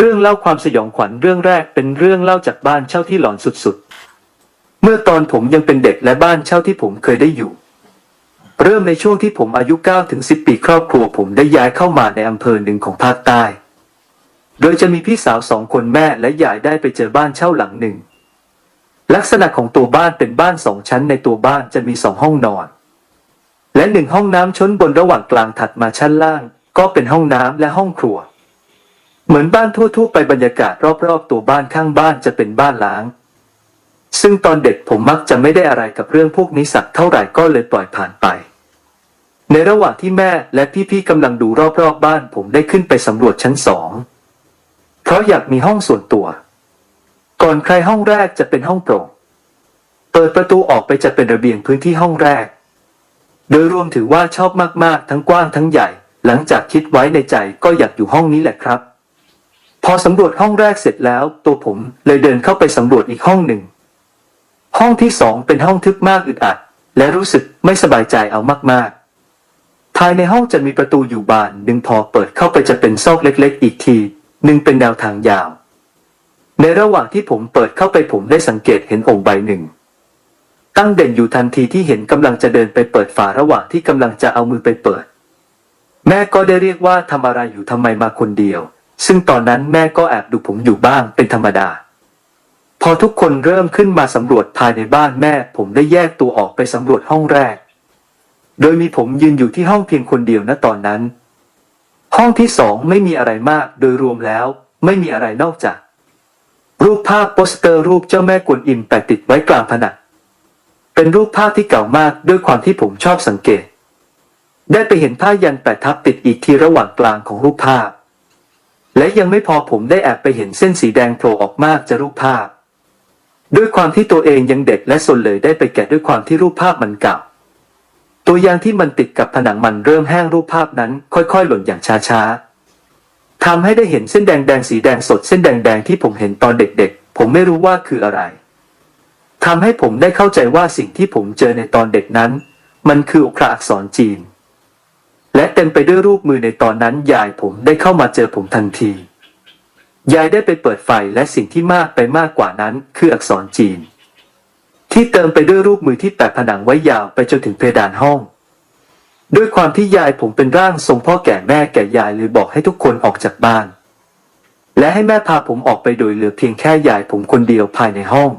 เรื่องเล่าความสยองขวัญเรื่องแรกเป็นเรื่องเล่าจากบ้านเช่าที่หลอนสุดๆ เมื่อตอนผมยังเป็นเด็กและบ้านเช่าที่ผมเคยได้อยู่ เริ่มในช่วงที่ผมอายุ9ถึง10 ปีครอบครัวผมได้ย้ายเข้ามาในอำเภอหนึ่งของภาคใต้ โดยจะมีพี่สาวสองคนแม่และยายได้ไปเจอบ้านเช่าหลังหนึ่ง ลักษณะของตัวบ้านเป็นบ้านสองชั้นในตัวบ้านจะมีสองห้องนอน และหนึ่งห้องน้ำชนบนระหว่างกลางถัดมาชั้นล่าง ก็เป็นห้องน้ำและห้องครัว เหมือนบ้านทั่วๆไปบรรยากาศรอบๆ ตัวบ้านข้างบ้านจะเป็นบ้านล้าง ซึ่งตอนเด็กผมมักจะไม่ได้อะไรกับเรื่องพวกนี้สักเท่าไหร่ก็เลยปล่อยผ่านไป ในระหว่างที่แม่และพี่ๆกำลังดูรอบๆบ้าน ผมได้ขึ้นไปสำรวจชั้นสองเพราะอยากมีห้องส่วนตัว ก่อนใครห้องแรกจะเป็นห้องโปร่งเปิดประตูออกไปจะเป็นระเบียงพื้นที่ห้องแรก โดยรวมถือว่าชอบมากๆ ทั้งกว้างทั้งใหญ่ หลังจากคิดไว้ในใจก็อยากอยู่ห้องนี้แหละครับ พอสำรวจห้องแรกเสร็จแล้ว ตัวผมเลยเดินเข้าไปสำรวจอีกห้องหนึ่ง ห้องที่สองเป็นห้องทึบมากอึดอัด และรู้สึกไม่สบายใจเอามากๆ ภายในห้องจะมีประตูอยู่บานหนึ่งพอเปิดเข้าไปจะเป็นซอกเล็กๆ อีกทีหนึ่งเป็นแนวทางยาว ในระหว่างที่ผมเปิดเข้าไปผมได้สังเกตเห็นองค์ใบหนึ่ง ตั้งเด่นอยู่ทันทีที่เห็นกำลังจะเดินไปเปิดฝาระหว่างที่กำลังจะเอามือไปเปิด แม่ก็ได้เรียกว่าทำอะไรอยู่ทำไมมาคนเดียว ซึ่งตอนนั้นแม่ก็แอบดูผมอยู่บ้างเป็นธรรมดา พอทุกคนเริ่มขึ้นมาสำรวจภายในบ้านแม่ ผมได้แยกตัวออกไปสำรวจห้องแรก โดยมีผมยืนอยู่ที่ห้องเพียงคนเดียวณตอนนั้น ห้องที่สองไม่มีอะไรมากโดยรวมแล้ว ไม่มีอะไรนอกจาก รูปภาพโปสเตอร์รูปเจ้าแม่กวนอิมแปะติดไว้กลางผนังเป็นรูปภาพที่เก่ามากด้วยความที่ผมชอบสังเกต ได้ไปเห็นผ้ายันแปะทับติดอีกที่ระหว่างกลางของรูปภาพ และยังไม่พอผมได้แอบไปเห็นเส้นสีแดงโผล่ออกมากจากรูปภาพ ด้วยความที่ตัวเองยังเด็กและสนเลยได้ไปแกะด้วยความที่รูปภาพมันเก่า ตัวอย่างที่มันติดกับผนังมันเริ่มแห้งรูปภาพนั้น ค่อย ๆ หล่นอย่างช้าๆทำให้ได้เห็นเส้นแดงๆสีแดงสดเส้นแดงๆที่ผมเห็นตอนเด็กๆ ผมไม่รู้ว่าคืออะไรทำให้ผมได้เข้าใจว่าสิ่งที่ผมเจอในตอนเด็กนั้น มันคืออักขระอักษรจีน และเต็มไปด้วยรูปมือในตอนนั้นยายผมได้เข้ามาเจอผมทันที ยายได้ไปเปิดไฟและสิ่งที่มากไปมากกว่านั้นคืออักษรจีน ที่เติมไปด้วยรูปมือที่แปะผนังไว้ยาวไปจนถึงเพดานห้อง ด้วยความที่ยายผมเป็นร่างทรงพ่อแก่แม่แก่ยายเลยบอกให้ทุกคนออกจากบ้าน และให้แม่พาผมออกไปโดยเหลือเพียงแค่ยายผมคนเดียวภายในห้อง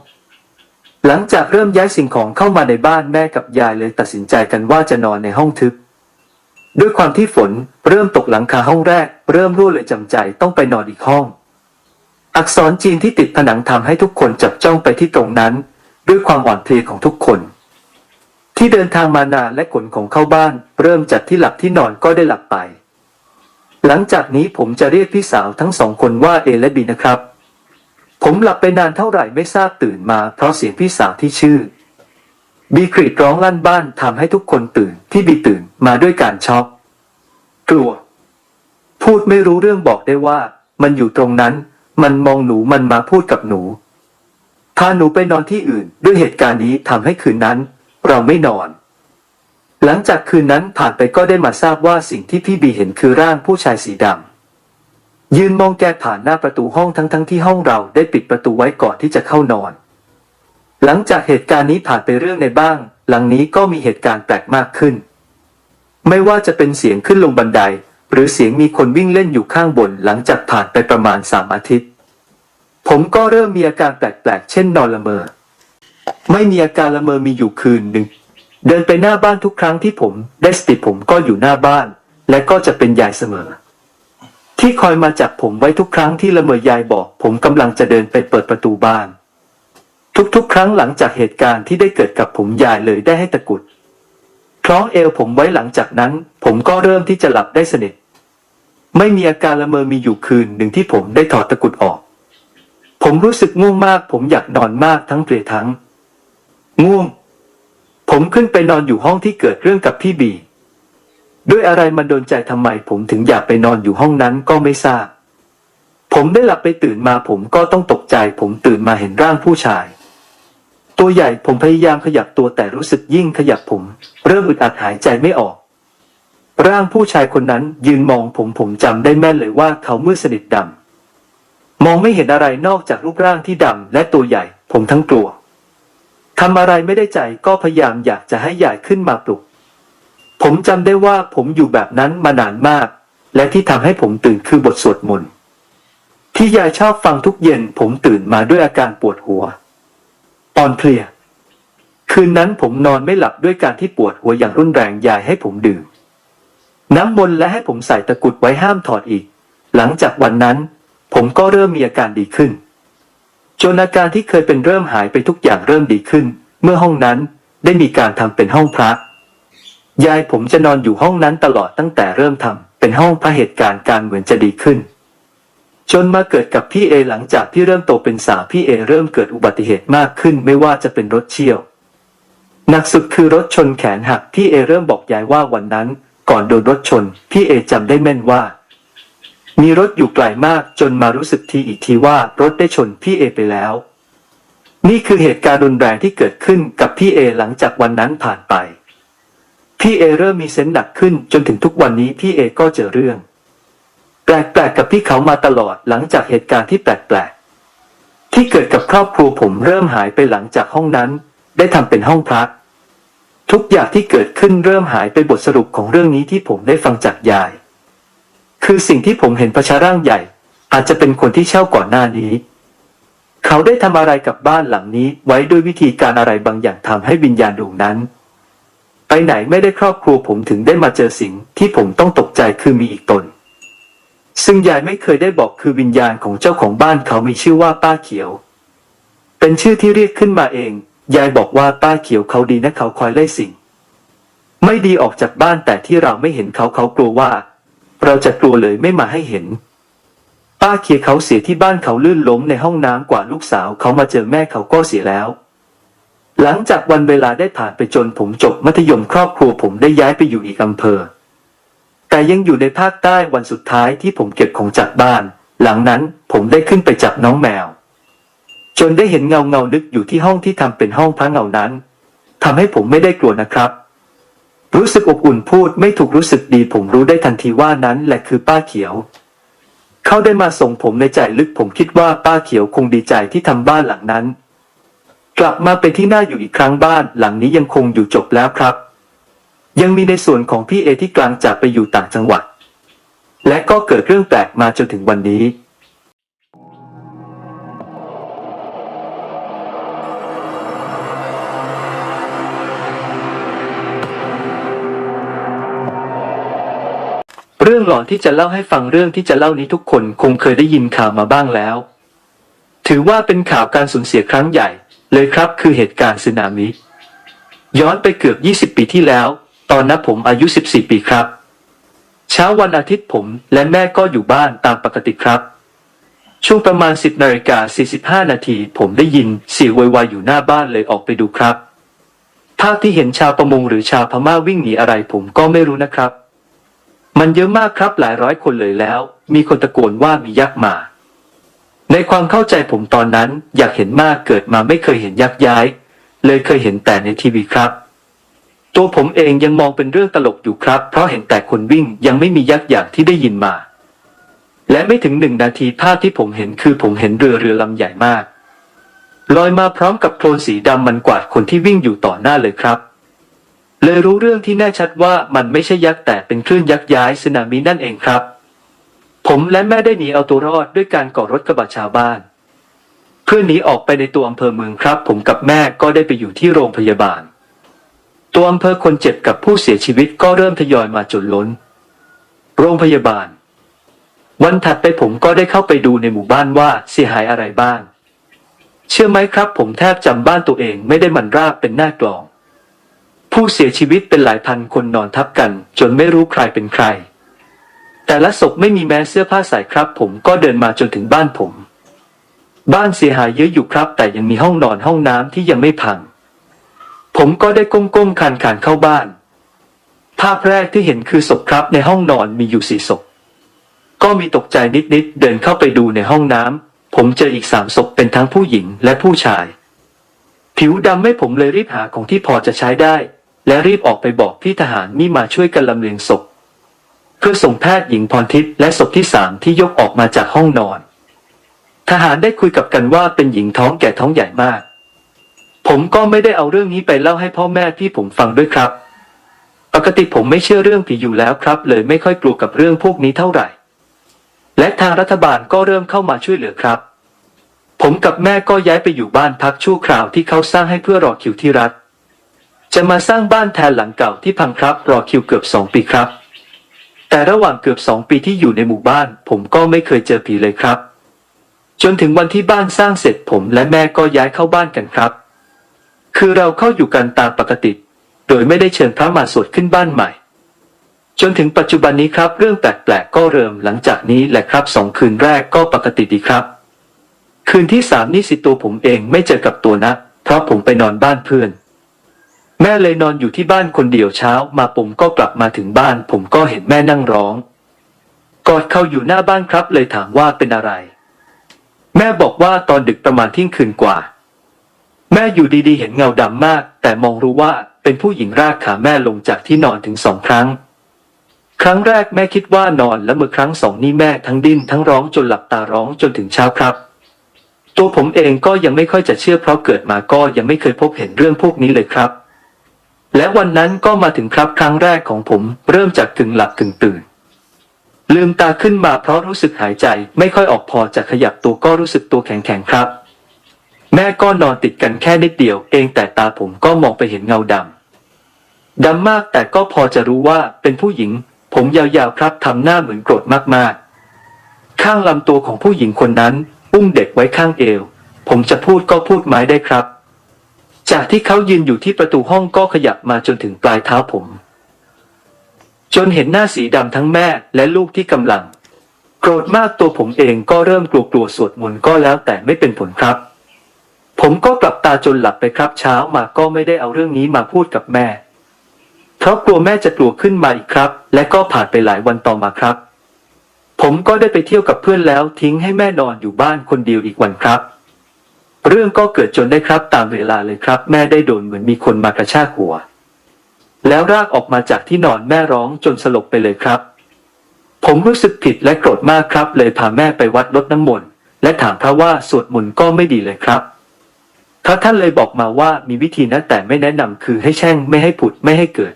หลังจากเริ่มย้ายสิ่งของเข้ามาในบ้านแม่กับยายเลยตัดสินใจกันว่าจะนอนในห้องทึบ ด้วยความที่ฝนเริ่มตกหลังคาห้องแรก เริ่มรั่วเลยจำใจต้องไปนอนอีกห้อง อักษรจีนที่ติดผนังทำให้ทุกคนจับจ้องไปที่ตรงนั้น ด้วยความอ่อนเพลียของทุกคน ที่เดินทางมานานและขนของเข้าบ้าน เริ่มจากที่หลับที่นอนก็ได้หลับไป หลังจากนี้ผมจะเรียกพี่สาวทั้งสองคนว่าเอและบีนะครับ ผมหลับไปนานเท่าไหร่ไม่ทราบตื่นมาเพราะเสียงพี่สาวที่ชื่อ บีกรีดร้องลั่นบ้านทำให้ทุกคนตื่นที่บีตื่นมาด้วยการช็อกกลัว พูดไม่รู้เรื่องบอกได้ว่า มันอยู่ตรงนั้น มันมองหนูมันมาพูดกับหนูพาหนูไปนอนที่อื่น ด้วยเหตุการณ์นี้ทำให้คืนนั้น เราไม่นอน หลังจากคืนนั้นผ่านไปก็ได้มาทราบว่าสิ่งที่พี่บีเห็นคือร่างผู้ชายสีดำยืนมองแกผ่านหน้าประตูห้องทั้งๆทที่ห้องเราได้ปิดประตูไว้ก่อนที่จะเข้านอน หลังจากเหตุการณ์นี้ผ่านไปเรื่องในบ้าง หลังนี้ก็มีเหตุการณ์แปลกมากขึ้น ไม่ว่าจะเป็นเสียงขึ้นลงบันได หรือเสียงมีคนวิ่งเล่นอยู่ข้างบน หลังจากผ่านไปประมาณสามอาทิตย์ ผมก็เริ่มมีอาการแปลกๆ เช่นนอนละเมอ ไม่มีอาการละเมอมีอยู่คืนหนึ่ง เดินไปหน้าบ้านทุกครั้งที่ผม ได้สติผมก็อยู่หน้าบ้าน และก็จะเป็นยายเสมอ ที่คอยมาจับผมไว้ทุกครั้งที่ละเมอยายบอก ผมกำลังจะเดินไปเปิดประตูบ้าน ทุกๆ ครั้งหลังจากเหตุการณ์ที่ได้เกิดกับผมยายเลยได้ให้ตะกุดคล้องเอวผมไว้หลังจากนั้น ผมก็เริ่มที่จะหลับได้สนิท ไม่มีอาการละเมอมีอยู่คืนหนึ่งที่ผมได้ถอดตะกุดออก ผมรู้สึกง่วงมาก ผมอยากนอนมากทั้งเพลียทั้ง ง่วง ผมขึ้นไปนอนอยู่ห้องที่เกิดเรื่องกับพี่บี ด้วยอะไรมันโดนใจทำไม ผมถึงอยากไปนอนอยู่ห้องนั้นก็ไม่ทราบ ผมได้หลับไปตื่นมาผมก็ต้องตกใจ ผมตื่นมาเห็นร่างผู้ชาย ตัวใหญ่ผมพยายามขยับตัวแต่รู้สึกยิ่งขยับผม เริ่มอึดอัดหายใจไม่ออก ร่างผู้ชายคนนั้นยืนมองผมผมจำได้แม่นเลยว่าเขามืดสนิทดำมองไม่เห็นอะไรนอกจากรูปร่างที่ดำและตัวใหญ่ผมทั้งกลัวทำอะไรไม่ได้ใจก็พยายามอยากจะให้ยายขึ้นมาปลุก ผมจำได้ว่าผมอยู่แบบนั้นมานานมาก และที่ทำให้ผมตื่นคือบทสวดมนต์ที่ยายชอบฟังทุกเย็นผมตื่นมาด้วยอาการปวดหัว อ่อนเพลีย คืนนั้นผมนอนไม่หลับด้วยการที่ปวดหัวอย่างรุนแรงยายให้ผมดื่ม น้ำมนต์และให้ผมใส่ตะกุดไว้ห้ามถอดอีก หลังจากวันนั้น ผมก็เริ่มมีอาการดีขึ้น จนอาการที่เคยเป็นเริ่มหายไปทุกอย่างเริ่มดีขึ้น เมื่อห้องนั้นได้มีการทำเป็นห้องพระ ยายผมจะนอนอยู่ห้องนั้นตลอดตั้งแต่เริ่มทำเป็นห้องพระเหตุการณ์การเหมือนจะดีขึ้น จนมาเกิดกับพี่เอหลังจากที่เริ่มโตเป็นสาวพี่เอเริ่มเกิดอุบัติเหตุมากขึ้นไม่ว่าจะเป็นรถเชี่ยวหนักสุดคือรถชนแขนหักพี่เอเริ่มบอกยายว่าวันนั้น ก่อนโดนรถชนพี่เอจำได้แม่นว่า มีรถอยู่ไกลมากจนมารู้สึกทีอีกทีว่ารถได้ชนพี่เอไปแล้ว นี่คือเหตุการณ์รุนแรงที่เกิดขึ้นกับพี่เอหลังจากวันนั้นผ่านไปพี่เอเริ่มมีเซนส์หนักขึ้นจนถึงทุกวันนี้พี่เอก็เจอเรื่อง แปลกๆกับพี่เขามาตลอดหลังจากเหตุการณ์ที่แปลกๆ ที่เกิดกับครอบครัวผมเริ่มหายไปหลังจากห้องนั้น ได้ทำเป็นห้องพัก ทุกอย่างที่เกิดขึ้นเริ่มหายไปบทสรุปของเรื่องนี้ที่ผมได้ฟังจากยาย คือสิ่งที่ผมเห็นประชาร่างใหญ่ อาจจะเป็นคนที่เช่าก่อนหน้านี้ เขาได้ทำอะไรกับบ้านหลังนี้ไว้ด้วยวิธีการอะไรบางอย่างทำให้วิญญาณดวงนั้น ไปไหนไม่ได้ครอบครัวผมถึงได้มาเจอสิ่งที่ผมต้องตกใจคือมีอีกตน ซึ่งยายไม่เคยได้บอกคือวิญญาณของเจ้าของบ้านเขามีชื่อว่าป้าเขียว เป็นชื่อที่เรียกขึ้นมาเอง ยายบอกว่าป้าเขียวเขาดีนะเขาคอยไล่สิ่ง ไม่ดีออกจากบ้านแต่ที่เราไม่เห็นเขาเขากลัวว่า เราจะกลัวเลยไม่มาให้เห็น ป้าเขียวเขาเสียที่บ้านเขาลื่นล้มในห้องน้ำกว่าลูกสาวเขามาเจอแม่เขาก็เสียแล้ว หลังจากวันเวลาได้ผ่านไปจนผมจบมัธยมครอบครัวผมได้ย้ายไปอยู่อีกอำเภอ แต่ยังอยู่ในภาคใต้วันสุดท้ายที่ผมเก็บของจากบ้าน หลังนั้นผมได้ขึ้นไปจับน้องแมว จนได้เห็นเงาเงานึกอยู่ที่ห้องที่ทำเป็นห้องพระเงานั้นทำให้ผมไม่ได้กลัวนะครับ รู้สึกอบอุ่นพูดไม่ถูกรู้สึกดีผมรู้ได้ทันทีว่านั้นแหละคือป้าเขียว เขาได้มาส่งผมในใจลึกผมคิดว่าป้าเขียวคงดีใจที่ทำบ้านหลังนั้น กลับมาเป็นที่น่าอยู่อีกครั้งบ้านหลังนี้ยังคงอยู่จบแล้วครับ ยังมีในส่วนของพี่เอที่กลางจากไปอยู่ต่างจังหวัด และก็เกิดเรื่องแปลกมาจนถึงวันนี้ เรื่องหลอนที่จะเล่าให้ฟังเรื่องที่จะเล่านี้ทุกคนคงเคยได้ยินข่าวมาบ้างแล้ว ถือว่าเป็นข่าวการสูญเสียครั้งใหญ่ เลยครับคือเหตุการณ์สึนามิย้อนไปเกือบ 20 ปีที่แล้ว ตอนนั้นผมอายุ 14 ปีครับ เช้าวันอาทิตย์ผมและแม่ก็อยู่บ้านตามปกติครับ ช่วงประมาณ 10นาฬิกา45 นาที ผมได้ยินเสียงวยวายอยู่หน้าบ้านเลยออกไปดูครับ ภาพที่เห็นชาวประมงหรือชาวพม่าวิ่งหนีอะไรผมก็ไม่รู้นะครับ มันเยอะมากครับหลายร้อยคนเลยแล้ว มีคนตะโกนว่ามียักษ์มาในความเข้าใจผมตอนนั้นอยากเห็นมากเกิดมาไม่เคยเห็นยักษ์ย้าย เลยเคยเห็นแต่ในทีวีครับ ตัวผมเองยังมองเป็นเรื่องตลกอยู่ครับ เพราะเห็นแต่คนวิ่งยังไม่มียักษ์อย่างที่ได้ยินมา และไม่ถึงหนึ่งนาทีภาพที่ผมเห็นคือผมเห็นเรือเรือลำใหญ่มาก ลอยมาพร้อมกับโคลนสีดำมันกวาดคนที่วิ่งอยู่ต่อหน้าเลยครับ เลยรู้เรื่องที่แน่ชัดว่ามันไม่ใช่ยักษ์แต่เป็นคลื่นยักษ์ย้ายสึนามินั่นเองครับ ผมและแม่ได้หนีเอาตัวรอดด้วยการก่อรถกระบะชาวบ้าน เพื่อหนีออกไปในตัวอำเภอเมืองครับ ผมกับแม่ก็ได้ไปอยู่ที่โรงพยาบาล ตัวอำเภอคนเจ็บกับผู้เสียชีวิตก็เริ่มทยอยมาจนล้น โรงพยาบาล วันถัดไปผมก็ได้เข้าไปดูในหมู่บ้านว่าเสียหายอะไรบ้าง เชื่อไหมครับ ผมแทบจำบ้านตัวเองไม่ได้มันราบเป็นหน้ากลอง ผู้เสียชีวิตเป็นหลายพันคนนอนทับกัน จนไม่รู้ใครเป็นใคร แต่ละศพไม่มีแม้เสื้อผ้าใส่ครับ ผมก็เดินมาจนถึงบ้านผม บ้านเสียหายเยอะอยู่ครับ แต่ยังมีห้องนอนห้องน้ำที่ยังไม่พัง ผมก็ได้ก้มๆคานๆเข้าบ้าน ภาพแรกที่เห็นคือศพครับในห้องนอนมีอยู่สี่ศพ ก็มีตกใจนิดๆเดินเข้าไปดูในห้องน้ำผมเจออีกสามศพเป็นทั้งผู้หญิงและผู้ชาย ผิวดำไม่ผมเลยรีบหาของที่พอจะใช้ได้ และรีบออกไปบอกพี่ทหารนี่มาช่วยกันลำเลียงศพเพื่อส่งแพทย์หญิงพรทิพย์และศพที่สามที่ยกออกมาจากห้องนอน ทหารได้คุยกับกันว่าเป็นหญิงท้องแก่ท้องใหญ่มาก ผมก็ไม่ได้เอาเรื่องนี้ไปเล่าให้พ่อแม่พี่ผมฟังด้วยครับ ปกติผมไม่เชื่อเรื่องผีอยู่แล้วครับ เลยไม่ค่อยกลัวกับเรื่องพวกนี้เท่าไหร่ และทางรัฐบาลก็เริ่มเข้ามาช่วยเหลือครับ ผมกับแม่ก็ย้ายไปอยู่บ้านพักชั่วคราวที่เขาสร้างให้เพื่อรอคิวที่รัฐ จะมาสร้างบ้านแทนหลังเก่าที่พังครับ รอคิวเกือบสองปีครับ แต่ระหว่างเกือบสองปีที่อยู่ในหมู่บ้าน ผมก็ไม่เคยเจอผีเลยครับ จนถึงวันที่บ้านสร้างเสร็จผมและแม่ก็ย้ายเข้าบ้านกันครับ คือเราเข้าอยู่กันตามปกติ โดยไม่ได้เชิญพระมาสวดขึ้นบ้านใหม่ จนถึงปัจจุบันนี้ครับเรื่องแปลกๆก็เริ่มหลังจากนี้แหละครับสองคืนแรกก็ปกติดีครับ คืนที่สามนี่สิตัวผมเองไม่เจอกับตัวนะ เพราะผมไปนอนบ้านเพื่อน แม่เลยนอนอยู่ที่บ้านคนเดียวเช้า มาผมก็กลับมาถึงบ้าน ผมก็เห็นแม่นั่งร้องกอดเข้าอยู่หน้าบ้านครับ เลยถามว่าเป็นอะไร แม่บอกว่าตอนดึกประมาณเที่ยงคืนกว่า ม่อยู่ดีๆ เห็นเงาดำมาก แต่มองรู้ว่าเป็นผู้หญิงรากขาแม่ลงจากที่นอนถึงสองครั้ง ครั้งแรกแม่คิดว่านอนและเมื่อครั้งสองนี่แม่ทั้งดิ้นทั้งร้องจนหลับตาร้องจนถึงเช้าครับ ตัวผมเองก็ยังไม่ค่อยจะเชื่อเพราะเกิดมาก็ยังไม่เคยพบเห็นเรื่องพวกนี้เลยครับ และวันนั้นก็มาถึงครับครั้งแรกของผมเริ่มจากกึ่งหลับกึ่งตื่นลืมตาขึ้นมาเพราะรู้สึกหายใจ ไม่ค่อยออกพอจะขยับตัวก็รู้สึกตัวแข็งๆครับ แม่ก็นอนติดกันแค่นิดเดียว เองแต่ตาผมก็มองไปเห็นเงาดำดำมากแต่ก็พอจะรู้ว่าเป็นผู้หญิง ผมยาวๆครับทำหน้าเหมือนโกรธมากๆ ข้างลำตัวของผู้หญิงคนนั้น อุ้มเด็กไว้ข้างเอว ผมจะพูดก็พูดไม้ได้ครับ จากที่เขายืนอยู่ที่ประตูห้องก็ขยับมาจนถึงปลายเท้าผม จนเห็นหน้าสีดำทั้งแม่และลูกที่กำลัง โกรธมากตัวผมเองก็เริ่มกลัวๆสวดมนต์ก็แล้วแต่ไม่เป็นผลครับ ผมก็กลับตาจนหลับไปครับเช้ามาก็ไม่ได้เอาเรื่องนี้มาพูดกับแม่ เพราะกลัวแม่จะกลัวขึ้นมาอีกครับ และก็ผ่านไปหลายวันต่อมาครับ ผมก็ได้ไปเที่ยวกับเพื่อนแล้วทิ้งให้แม่นอนอยู่บ้านคนเดียวอีกวันครับ เรื่องก็เกิดจนได้ครับตามเวลาเลยครับ แม่ได้โดนเหมือนมีคนมากระชากหัว แล้วรากออกมาจากที่นอนแม่ร้องจนสลบไปเลยครับ ผมรู้สึกผิดและโกรธมากครับ เลยพาแม่ไปวัดลดน้ำมนต์และถามพระว่าสวดมนต์ก็ไม่ดีเลยครับ พระท่านเลยบอกมาว่ามีวิธีนะแต่ไม่แนะนำคือให้แช่งไม่ให้ผุดไม่ให้เกิด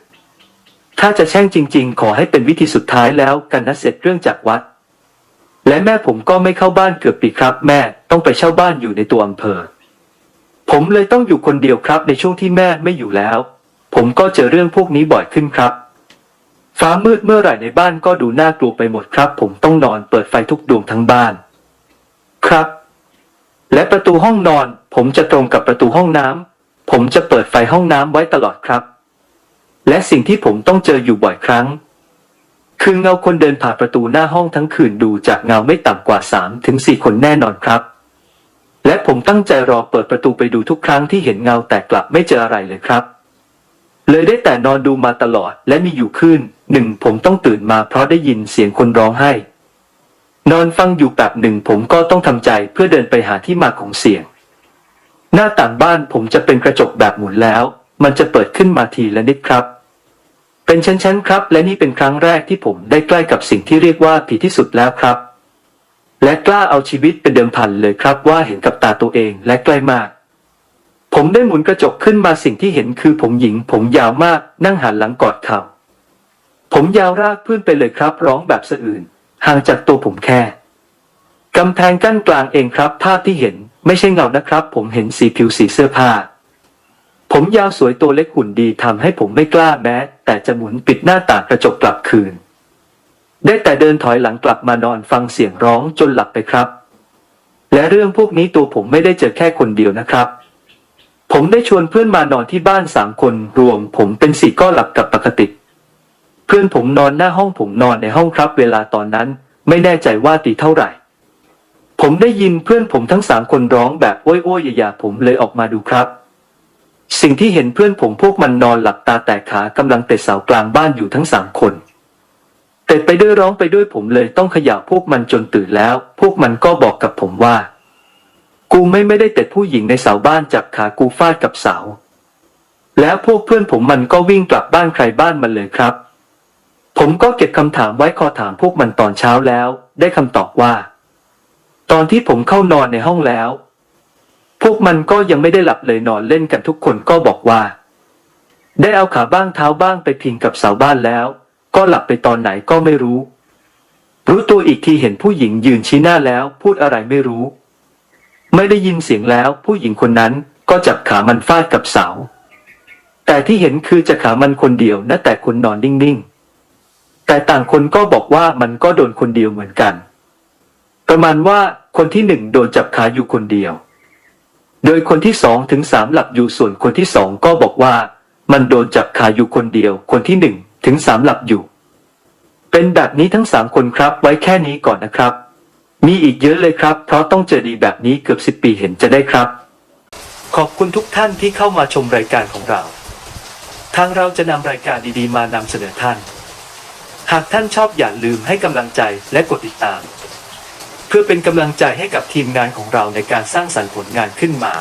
ถ้าจะแช่งจริง ๆ ขอให้เป็นวิธีสุดท้ายแล้วกันนะเสร็จเรื่องจากวัด และแม่ผมก็ไม่เข้าบ้านเกือบปีครับ แม่ต้องไปเช่าบ้านอยู่ในตัวอำเภอ ผมเลยต้องอยู่คนเดียวครับในช่วงที่แม่ไม่อยู่แล้ว ผมก็เจอเรื่องพวกนี้บ่อยขึ้นครับ ฟ้ามืดเมื่อไหร่ในบ้านก็ดูน่ากลัวไปหมดครับ ผมต้องนอนเปิดไฟทุกดวงทั้งบ้าน ครับ และประตูห้องนอน ผมจะตรงกับประตูห้องน้ำผมจะเปิดไฟห้องน้ำไว้ตลอดครับ และสิ่งที่ผมต้องเจออยู่บ่อยครั้ง คือเงาคนเดินผ่านประตูหน้าห้องทั้งคืนดูจากเงาไม่ต่ำกว่าสามถึงสี่คนแน่นอนครับ และผมตั้งใจรอเปิดประตูไปดูทุกครั้งที่เห็นเงาแต่กลับไม่เจออะไรเลยครับ เลยได้แต่นอนดูมาตลอดและมีอยู่คืนหนึ่งผมต้องตื่นมาเพราะได้ยินเสียงคนร้องไห้ นอนฟังอยู่แบบหนึ่งผมก็ต้องทำใจเพื่อเดินไปหาที่มาของเสียง หน้าต่างบ้านผมจะเป็นกระจกแบบหมุนแล้ว มันจะเปิดขึ้นมาทีละนิดครับ เป็นชั้นๆครับ และนี่เป็นครั้งแรกที่ผมได้ใกล้กับสิ่งที่เรียกว่าผีที่สุดแล้วครับ และกล้าเอาชีวิตเป็นเดิมพันเลยครับว่าเห็นกับตาตัวเองและใกล้มากผมได้หมุนกระจกขึ้นมาสิ่งที่เห็นคือผมหญิง ผมยาวมากนั่งหันหลังกอดเข่าผมยาวรากพื้นไปเลยครับ ร้องแบบสะอื่น ห่างจากตัวผมแค่กำแพงกั้นกลางเองครับ ภาพที่เห็นไม่ใช่เงานะครับ ผมเห็นสีผิวสีเสื้อผ้า ผมยาวสวยตัวเล็กหุ่นดีทำให้ผมไม่กล้าแม้ แต่จะหมุนปิดหน้าต่างกระจกกลับคืน ได้แต่เดินถอยหลังกลับมานอนฟังเสียงร้องจนหลับไปครับ และเรื่องพวกนี้ตัวผมไม่ได้เจอแค่คนเดียวนะครับ ผมได้ชวนเพื่อนมานอนที่บ้านสามคนรวม ผมเป็นสี่ก็หลับกับปกติ เพื่อนผมนอนหน้าห้องผมนอนในห้องครับ เวลาตอนนั้น ไม่แน่ใจว่าตีเท่าไหร่ ผมได้ยินเพื่อนผมทั้งสามคนร้องแบบโอ้ยโอ้ยอย่าผมเลยออกมาดูครับ สิ่งที่เห็นเพื่อนผมพวกมันนอนหลับตาแต่ขากำลังเตะเสากลางบ้านอยู่ทั้งสามคนเตะไปด้วยร้องไปด้วยผมเลยต้องขย่าพวกมันจนตื่นแล้ว พวกมันก็บอกกับผมว่า กูไม่ไม่ได้เตะผู้หญิงในเสาบ้านจับขากูฟาดกับเสาแล้วพวกเพื่อนผมมันก็วิ่งกลับบ้านใครบ้านมันเลยครับ ผมก็เก็บคำถามไว้ขอถามพวกมันตอนเช้าแล้ว ได้คำตอบว่าตตอนที่ผมเข้านอนในห้องแล้ว พวกมันก็ยังไม่ได้หลับเลยนอนเล่นกันทุกคนก็บอกว่า ได้เอาขาบ้างเท้าบ้างไปพิงกับเสาบ้านแล้ว ก็หลับไปตอนไหนก็ไม่รู้ รู้ตัวอีกทีเห็นผู้หญิงยืนชี้หน้าแล้ว พูดอะไรไม่รู้ ไม่ได้ยินเสียงแล้ว ผู้หญิงคนนั้นก็จับขามันฟาดกับเสาแต่ที่เห็นคือจะขามันคนเดียวนะแต่คนนอนนิ่งๆ แต่ต่างคนก็บอกว่ามันก็โดนคนเดียวเหมือนกัน ประมาณว่าคนที่หนึ่งโดนจับขาอยู่คนเดียว โดยคนที่สองถึงสามหลับอยู่ส่วนคนที่สองก็บอกว่า มันโดนจับขาอยู่คนเดียว คนที่หนึ่งถึงสามหลับอยู่ เป็นแบบนี้ทั้งสามคนครับไว้แค่นี้ก่อนนะครับ มีอีกเยอะเลยครับ เพราะต้องเจอดีแบบนี้เกือบสิบปีเห็นจะได้ครับ ขอบคุณทุกท่านที่เข้ามาชมรายการของเรา ทางเราจะนำรายการดีๆ มานำเสนอท่าน หากท่านชอบอย่าลืมให้กำลังใจและกดติดตาม เพื่อเป็นกำลังใจให้กับทีมงานของเราในการสร้างสรรค์ผลงานขึ้นมา